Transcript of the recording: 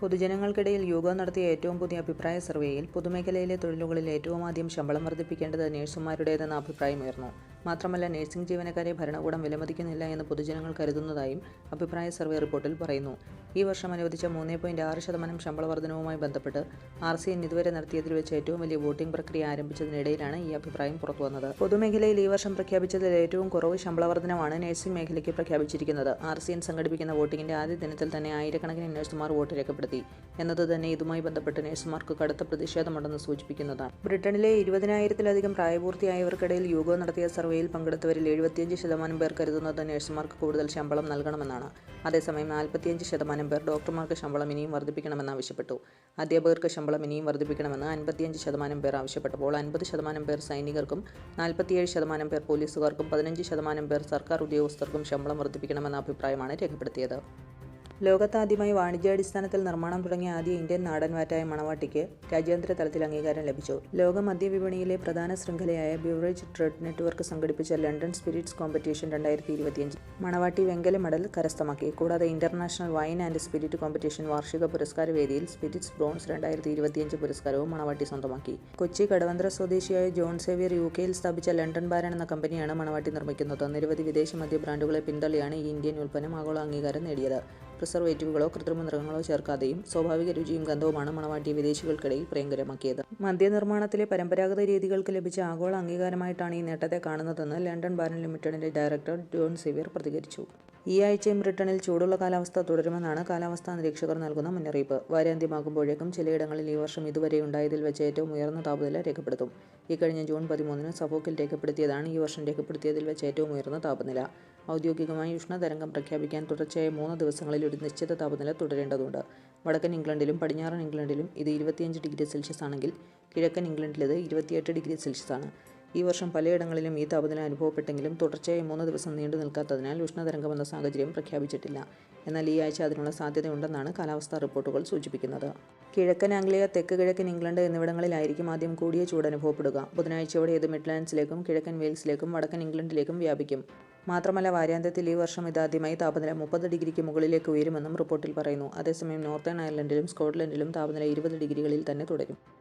പൊതുജനങ്ങൾക്കിടയിൽ യോഗ നടത്തിയ ഏറ്റവും പുതിയ അഭിപ്രായ സർവേയിൽ പൊതുമേഖലയിലെ തൊഴിലുകളിൽ ഏറ്റവും ആദ്യം ശമ്പളം വർദ്ധിപ്പിക്കേണ്ടത് നഴ്സുമാരുടേതെന്ന അഭിപ്രായമുയർന്നു. മാത്രമല്ല നഴ്സിംഗ് ജീവനക്കാരെ ഭരണകൂടം വിലമതിക്കുന്നില്ല എന്ന് പൊതുജനങ്ങൾ കരുതുന്നതായും അഭിപ്രായ സർവേ റിപ്പോർട്ടിൽ പറയുന്നു. ഈ വർഷം അനുവദിച്ച മൂന്ന് പോയിന്റ് ആറ് ശതമാനം ശമ്പള വർധനവുമായി ബന്ധപ്പെട്ട് ആർ സി എൻ ഇതുവരെ നടത്തിയതിൽ വെച്ച് ഏറ്റവും വലിയ വോട്ടിംഗ് പ്രക്രിയ ആരംഭിച്ചതിനിടയിലാണ് ഈ അഭിപ്രായം പുറത്തുവന്നത്. പൊതുമേഖലയിൽ ഈ വർഷം പ്രഖ്യാപിച്ചതിൽ ഏറ്റവും കുറവ് ശമ്പള വർധനമാണ് നഴ്സിംഗ് മേഖലയ്ക്ക് പ്രഖ്യാപിച്ചിരിക്കുന്നത്. ആർ സി എൻ സംഘടിപ്പിക്കുന്ന വോട്ടിംഗിന്റെ ആദ്യ ദിനത്തിൽ തന്നെ ആയിരക്കണക്കിന് നഴ്സുമാർ വോട്ട് രേഖപ്പെടുത്തി. എന്നത് തന്നെ ഇതുമായി ബന്ധപ്പെട്ട് നഴ്സുമാർക്ക് കടുത്ത പ്രതിഷേധമുണ്ടെന്ന് സൂചിപ്പിക്കുന്നതാണ്. ബ്രിട്ടനിലെ ഇരുപതിനായിരത്തിലധികം പ്രായപൂർത്തിയായവർക്കിടയിൽ യോഗം നടത്തിയ സർവേയിൽ പങ്കെടുത്തവരിൽ എഴുപത്തിയഞ്ച് ശതമാനം പേർ കരുതുന്നത് നഴ്സുമാർക്ക് കൂടുതൽ ശമ്പളം നൽകണമെന്നാണ്. അതേസമയം നാൽപ്പത്തിയഞ്ച് ശതമാനം പേർ ഡോക്ടർമാർക്ക് ശമ്പളം ഇനിയും വർദ്ധിപ്പിക്കണമെന്ന് ആവശ്യപ്പെട്ടു. അധ്യാപകർക്ക് ശമ്പളം ഇനിയും വർദ്ധിപ്പിക്കണമെന്ന് അൻപത്തിയഞ്ച് ശതമാനം പേർ ആവശ്യപ്പെട്ടപ്പോൾ അൻപത് ശതമാനം പേർ സൈനികർക്കും നാൽപ്പത്തിയേഴ് ശതമാനം പേർ പോലീസുകാർക്കും പതിനഞ്ച് ശതമാനം പേർ സർക്കാർ ഉദ്യോഗസ്ഥർക്കും ശമ്പളം വർദ്ധിപ്പിക്കണമെന്ന അഭിപ്രായമാണ് രേഖപ്പെടുത്തിയത്. ലോകത്താദ്യമായി വാണിജ്യാടിസ്ഥാനത്തിൽ നിർമ്മാണം തുടങ്ങിയ ആദ്യ ഇന്ത്യൻ നാടൻ വാറ്റായ മണവാട്ടിക്ക് രാജ്യാന്തര തലത്തിൽ അംഗീകാരം ലഭിച്ചു. ലോക മദ്യവിപണിയിലെ പ്രധാന ശൃംഖലയായ ബ്യൂറേജ് ട്രേഡ് നെറ്റ്വർക്ക് സംഘടിപ്പിച്ച ലണ്ടൻ സ്പിരിറ്റ്സ് കോമ്പറ്റീഷൻ രണ്ടായിരത്തി ഇരുപത്തിയഞ്ച് മണവാട്ടി വെങ്കല മെഡൽ കരസ്ഥമാക്കി. കൂടാതെ international wine and spirit competition വാർഷിക പുരസ്കാര വേദിയിൽ സ്പിരിറ്റ്സ് ബ്രോൺസ് രണ്ടായിരത്തി ഇരുപത്തിയഞ്ച് പുരസ്കാരവും മണവാട്ടി സ്വന്തമാക്കി. കൊച്ചി കടവന്ത്ര സ്വദേശിയായ ജോൺ സേവിയർ യു കെയിൽ സ്ഥാപിച്ച ലണ്ടൻ ബാരൻ എന്ന കമ്പനിയാണ് മണവാട്ടി നിർമ്മിക്കുന്നത്. നിരവധി വിദേശ മദ്യ ബ്രാൻഡുകളെ പിന്തള്ളിയാണ് ഈ ഇന്ത്യൻ ഉൽപ്പന്നം ആഗോള അംഗീകാരം നേടിയത്. പ്രിസർവേറ്റീവുകളോ കൃത്രിമ നിറങ്ങളോ ചേർക്കാതെയും സ്വാഭാവിക രുചിയും ഗന്ധവുമാണ് മണവാട്ടിയെ വിദേശികൾക്കിടയിൽ പ്രിയങ്കരമാക്കിയത് മദ്യനിർമ്മാണത്തിലെ പരമ്പരാഗത രീതികൾക്ക് ലഭിച്ച ആഗോള അംഗീകാരമായിട്ടാണ് ഈ നേട്ടത്തെ കാണുന്നതെന്ന് ലണ്ടൻ ബാരൻ ലിമിറ്റഡിന്റെ ഡയറക്ടർ ജോൺ സിവിയർ പ്രതികരിച്ചു. ഈ ആഴ്ചയും ബ്രിട്ടനിൽ ചൂടുള്ള കാലാവസ്ഥ തുടരുമെന്നാണ് കാലാവസ്ഥാ നിരീക്ഷകർ നൽകുന്ന മുന്നറിയിപ്പ്. വാരാന്ത്യമാകുമ്പോഴേക്കും ചിലയിടങ്ങളിൽ ഈ വർഷം ഇതുവരെ ഉണ്ടായതിൽ വെച്ച് ഏറ്റവും ഉയർന്ന താപനില രേഖപ്പെടുത്തും. ഇക്കഴിഞ്ഞ കഴിഞ്ഞ ജൂൺ പതിമൂന്നിന് സഫോക്കിൽ രേഖപ്പെടുത്തിയതാണ് ഈ വർഷം രേഖപ്പെടുത്തിയതിൽ വെച്ച് ഏറ്റവും ഉയർന്ന താപനില. ഔദ്യോഗികമായി ഉഷ്ണതരംഗം പ്രഖ്യാപിക്കാൻ തുടർച്ചയായ മൂന്ന് ദിവസങ്ങളിൽ ഒരു നിശ്ചിത താപനില തുടരേണ്ടതുണ്ട്. വടക്കൻ ഇംഗ്ലണ്ടിലും പടിഞ്ഞാറൻ ഇംഗ്ലണ്ടിലും ഇത് ഇരുപത്തിയഞ്ച് ഡിഗ്രി സെൽഷ്യസ് ആണെങ്കിൽ കിഴക്കൻ ഇംഗ്ലണ്ടിൽ ഇത് ഇരുപത്തിയെട്ട് ഡിഗ്രി സെൽഷ്യസ് ആണ് ഈ വർഷം പലയിടങ്ങളിലും ഈ താപനില അനുഭവപ്പെട്ടെങ്കിലും തുടർച്ചയായി മൂന്ന് ദിവസം നീണ്ടു നിൽക്കാത്തതിനാൽ ഉഷ്ണതരംഗം എന്ന സാഹചര്യം പ്രഖ്യാപിച്ചിട്ടില്ല. എന്നാൽ ഈ ആഴ്ച അതിനുള്ള സാധ്യതയുണ്ടെന്നാണ് കാലാവസ്ഥാ റിപ്പോർട്ടുകൾ സൂചിപ്പിക്കുന്നത്. കിഴക്കൻ ആംഗ്ലിയ തെക്ക് കിഴക്കൻ ഇംഗ്ലണ്ട് എന്നിവിടങ്ങളിലായിരിക്കും ആദ്യം കൂടിയ ചൂട് അനുഭവപ്പെടുക. ബുധനാഴ്ചയോടെ ഇത് മിഡ്ലാൻഡ്സിലേക്കും കിഴക്കൻ വെയിൽസിലേക്കും വടക്കൻ ഇംഗ്ലണ്ടിലേക്കും വ്യാപിക്കും. മാത്രമല്ല വാരാന്ത്യത്തിൽ ഈ വർഷം ഇതാദ്യമായി താപനില മുപ്പത് ഡിഗ്രിക്ക് മുകളിലേക്ക് ഉയരുമെന്നും റിപ്പോർട്ടിൽ പറയുന്നു. അതേസമയം നോർത്തേൺ അയർലൻഡിലും സ്കോട്ട്ലൻഡിലും താപനില ഇരുപത് ഡിഗ്രികളിൽ തന്നെ തുടരും.